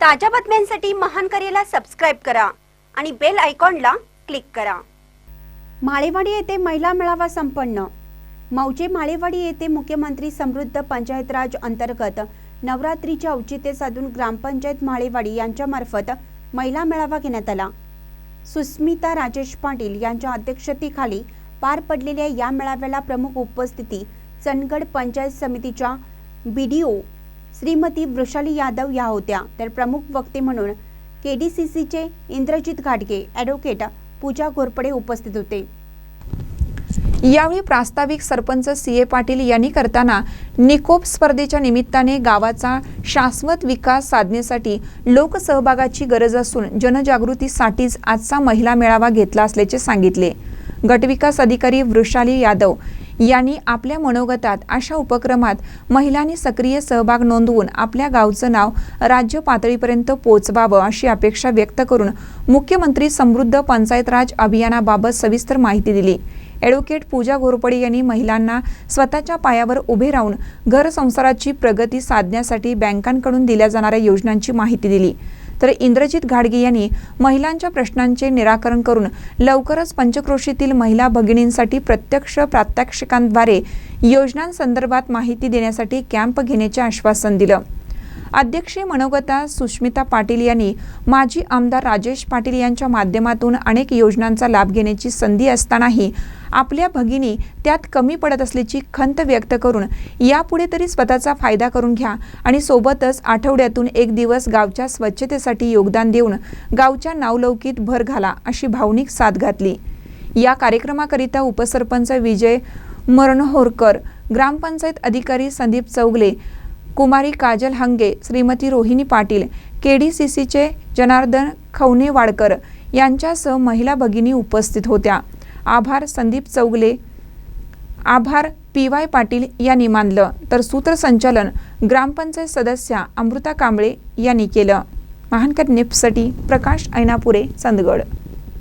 ताज्या बातम्यांसाठी महान करेला सबस्क्राईब करा आणि बेल आयकॉनला क्लिक करा. माळेवाडी येथे महिला मेळावा संपन्न. मौजे माळेवाडी येथे मुख्यमंत्री समृद्ध पंचायत राज अंतर्गत नवरात्रीचे औचित्य साधून ग्रामपंचायत माळेवाडी यांच्यामार्फत महिला मेळावा घेण्यात आला. सुस्मिता राजेश पाटील यांच्या अध्यक्षतेखाली पार पडलेल्या या मेळाव्याला प्रमुख उपस्थिती चंदगड पंचायत समितीच्या B D O Shrimati Vrushali Yadav या होत्या. तर प्रमुख वक्ते म्हणून केडीसीसीचे इंद्रजित घाटगे ॲडव्होकेट पूजा घोरपडे उपस्थित होते. यावेळी प्रास्ताविक सरपंच सी ए पाटील यांनी करताना निकोप स्पर्धेच्या निमित्ताने गावाचा शाश्वत विकास साधण्यासाठी लोकसहभागाची गरज असून जनजागृतीसाठीच आजचा महिला मेळावा घेतला असल्याचे सांगितले. गटविकास अधिकारी वृषाली यादव यांनी आपल्या मनोगतात अशा उपक्रमात महिलांनी सक्रिय सहभाग नोंदवून आपल्या गावचं नाव राज्य पातळीपर्यंत पोचवावं अशी अपेक्षा व्यक्त करून मुख्यमंत्री समृद्ध पंचायत राज अभियानाबाबत सविस्तर माहिती दिली. ॲडव्होकेट पूजा घोरपडे यांनी महिलांना स्वतःच्या पायावर उभे राहून घर संसाराची प्रगती साधण्यासाठी बँकांकडून दिल्या जाणाऱ्या योजनांची माहिती दिली. तर इंद्रजित घाडगे यांनी महिलांच्या प्रश्नांचे निराकरण करून लवकरच पंचक्रोशीतील महिला भगिनींसाठी प्रत्यक्ष प्रात्यक्षिकांद्वारे योजनांसंदर्भात माहिती देण्यासाठी कॅम्प घेण्याचे आश्वासन दिलं. अध्यक्षीय मनोगता सुष्मिता पाटील यांनी माजी आमदार राजेश पाटील यांच्या माध्यमातून अनेक योजनांचा लाभ घेण्याची संधी असतानाही आपल्या भगिनी त्यात कमी पडत असल्याची खंत व्यक्त करून यापुढे तरी स्वतःचा फायदा करून घ्या आणि सोबतच आठवड्यातून एक दिवस गावच्या स्वच्छतेसाठी योगदान देऊन गावच्या नावलौकीत भर घाला अशी भावनिक साथ घातली. या कार्यक्रमाकरिता उपसरपंच विजय मरणहोरकर ग्रामपंचायत अधिकारी Sandeep Chougule Kumari Kajal Hange Shrimati Rohini Patil K D C सीचे जनार्दन खवनेवाडकर यांच्यासह महिला भगिनी उपस्थित होत्या. आभार संदीप चौगले. आभार पी वाय पाटील यांनी मानलं. तर सूत्रसंचालन ग्रामपंचायत सदस्या अमृता कांबळे यांनी केलं. महानकर निप्ससाठी प्रकाश ऐनापुरे चंदगड.